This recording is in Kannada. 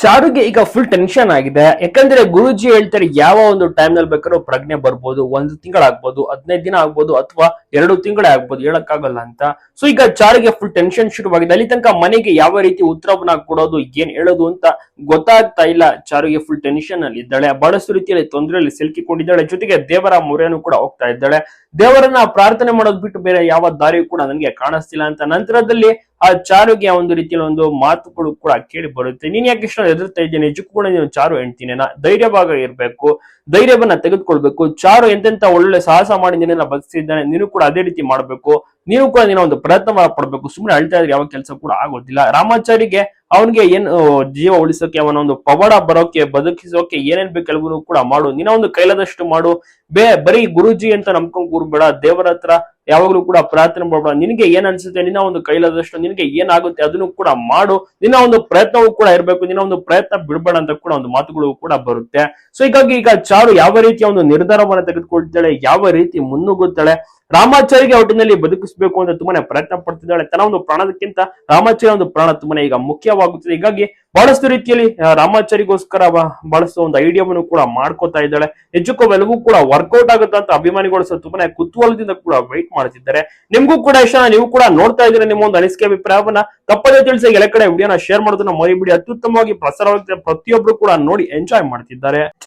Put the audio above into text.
ಚಾರುಗೆ ಈಗ ಫುಲ್ ಟೆನ್ಷನ್ ಆಗಿದೆ. ಯಾಕಂದ್ರೆ ಗುರುಜಿ ಹೇಳ್ತಾರೆ ಯಾವ ಒಂದು ಟೈಮ್ನಲ್ಲಿ ಬೇಕಾದ್ರೂ ಪ್ರಜ್ಞೆ ಬರ್ಬೋದು, ಒಂದು ತಿಂಗಳಾಗ್ಬೋದು ಹದಿನೈದು ದಿನ ಆಗ್ಬೋದು ಅಥವಾ ಎರಡು ತಿಂಗಳೇ ಆಗ್ಬೋದು, ಹೇಳಕ್ಕಾಗಲ್ಲ ಅಂತ. ಸೊ ಈಗ ಚಾರುಗೆ ಫುಲ್ ಟೆನ್ಷನ್ ಶುರುವಾಗಿದೆ. ಅಲ್ಲಿ ತನಕ ಮನೆಗೆ ಯಾವ ರೀತಿ ಉತ್ತರವನ್ನ ಕೊಡೋದು, ಏನ್ ಹೇಳೋದು ಅಂತ ಗೊತ್ತಾಗ್ತಾ ಇಲ್ಲ. ಚಾರುಗೆ ಫುಲ್ ಟೆನ್ಷನ್ ಅಲ್ಲಿ ಇದ್ದಾಳೆ. ಬಹಳಷ್ಟು ರೀತಿಯಲ್ಲಿ ತೊಂದರೆಯಲ್ಲಿ ಸಿಲುಕಿಕೊಂಡಿದ್ದಾಳೆ. ಜೊತೆಗೆ ದೇವರ ಮೊರೆಯನ್ನು ಕೂಡ ಹೋಗ್ತಾ ಇದ್ದಾಳೆ. ದೇವರನ್ನ ಪ್ರಾರ್ಥನೆ ಮಾಡೋದ್ ಬಿಟ್ಟು ಬೇರೆ ಯಾವ ದಾರಿಯೂ ಕೂಡ ನನಗೆ ಕಾಣಿಸ್ತಿಲ್ಲ ಅಂತ ನಂತರದಲ್ಲಿ ಆ ಚಾರುಗೆ ಒಂದು ರೀತಿಯಲ್ಲಿ ಒಂದು ಮಾತುಗಳು ಕೂಡ ಕೇಳಿ ಬರುತ್ತೆ. ನೀನ್ ಯಾಕೆ ಇಷ್ಟ ಎದುರ್ತಾ ಇದ್ದೀನಿ ನಿಜಕ್ಕೂ ಕೂಡ ನೀನು ಚಾರು ಹೇಳ್ತೀನಿ ಧೈರ್ಯವಾಗ ಇರ್ಬೇಕು. ಧೈರ್ಯವನ್ನ ತೆಗೆದುಕೊಳ್ಬೇಕು. ಚಾರು ಎಂತೆಂತ ಒಳ್ಳೆ ಸಾಹಸ ಮಾಡಿ ನಿನ್ನೆಲ್ಲ ಬದುಕಿದ್ದಾನೆ ನೀನು ಕೂಡ ಅದೇ ರೀತಿ ಮಾಡ್ಬೇಕು. ನೀನು ಕೂಡ ನೀನು ಒಂದು ಪ್ರಯತ್ನ ಪಡ್ಬೇಕು. ಸುಮ್ಮನೆ ಅಳ್ತಾ ಇದ್ರೆ ಯಾವ ಕೆಲಸ ಕೂಡ ಆಗೋದಿಲ್ಲ. ರಾಮಾಚಾರಿಗೆ ಅವನಿಗೆ ಏನ್ ಜೀವ ಉಳಿಸೋಕೆ, ಅವನ ಒಂದು ಪವಾಡ ಬರೋಕೆ, ಬದುಕಿಸೋಕೆ ಏನೇನ್ ಬೇಕು ಕೆಲವರು ಕೂಡ ಮಾಡು. ನಿನ್ನ ಒಂದು ಕೈಲಾದಷ್ಟು ಮಾಡು. ಬೇ, ಬರೀ ಗುರುಜಿ ಅಂತ ನಂಬ್ಕೊಂಡ್ ಕೂರ್ಬೇಡ. ದೇವರ ಹತ್ರ ಯಾವಾಗ್ಲೂ ಕೂಡ ಪ್ರಾರ್ಥನೆ ಮಾಡಬೇಡ. ನಿನಗೆ ಏನ್ ಅನ್ಸುತ್ತೆ? ನಿನ್ನ ಒಂದು ಕೈಲಾದಷ್ಟು ನಿನಗೆ ಏನಾಗುತ್ತೆ ಅದನ್ನು ಕೂಡ ಮಾಡು. ನಿನ್ನ ಒಂದು ಪ್ರಯತ್ನವೂ ಕೂಡ ಇರಬೇಕು. ನಿನ್ನ ಒಂದು ಪ್ರಯತ್ನ ಬಿಡಬೇಡ ಅಂತ ಕೂಡ ಒಂದು ಮಾತುಗಳು ಕೂಡ ಬರುತ್ತೆ. ಸೊ ಹೀಗಾಗಿ ಈಗ ಚಾರು ಯಾವ ರೀತಿಯ ಒಂದು ನಿರ್ಧಾರವನ್ನು ತೆಗೆದುಕೊಳ್ತಾಳೆ? ಯಾವ ರೀತಿ ಮುನ್ನುಗ್ಗುತ್ತಾಳೆ? ರಾಮಾಚಾರಿಗೆ ಒಟ್ಟಿನಲ್ಲಿ ಬದುಕಿಸಬೇಕು ಅಂತ ತುಂಬಾನೇ ಪ್ರಯತ್ನ ಪಡ್ತಿದ್ದಾಳೆ. ತನ್ನ ಒಂದು ಪ್ರಾಣದಕ್ಕಿಂತ ರಾಮಾಚಾರ್ಯ ಒಂದು ಪ್ರಾಣ ತುಂಬಾನೇ ಈಗ ಮುಖ್ಯವಾಗುತ್ತದೆ. ಹೀಗಾಗಿ ಬಹಳಷ್ಟು ರೀತಿಯಲ್ಲಿ ರಾಮಾಚಾರಿಗೋಸ್ಕರ ಬಹಳಷ್ಟು ಒಂದು ಐಡಿಯಾವನ್ನು ಕೂಡ ಮಾಡ್ಕೋತಾ ಇದ್ದಾಳೆ. ನಿಜಕ್ಕೂ ಎಲ್ಲವೂ ಕೂಡ ವರ್ಕೌಟ್ ಆಗುತ್ತೆ ಅಂತ ಅಭಿಮಾನಿಗಳು ಸಹ ತುಂಬಾನೇ ಕುತೂಹಲದಿಂದ ಕೂಡ ವೈಟ್ ಮಾಡ್ತಿದ್ದಾರೆ ನಿಮ್ಗೂ ಕೂಡ ಇಷ್ಟ ನೀವು ಕೂಡ ನೋಡ್ತಾ ಇದ್ರೆ ನಿಮ್ಮ ಒಂದು ಅನಿಸಿಕೆ ಅಭಿಪ್ರಾಯವನ್ನ? ತಪ್ಪದೇ ತಿಳಿಸಿ ಎಲ್ಲ ಕಡೆ ವಿಡಿಯೋನ ಶೇರ್ ಮಾಡೋದನ್ನ ಮರಿಬಿಡಿ. ಅತ್ಯುತ್ತಮವಾಗಿ ಪ್ರಸಾರವಾಗುತ್ತೆ. ಪ್ರತಿಯೊಬ್ರು ಕೂಡ ನೋಡಿ ಎಂಜಾಯ್ ಮಾಡ್ತಿದ್ದಾರೆ.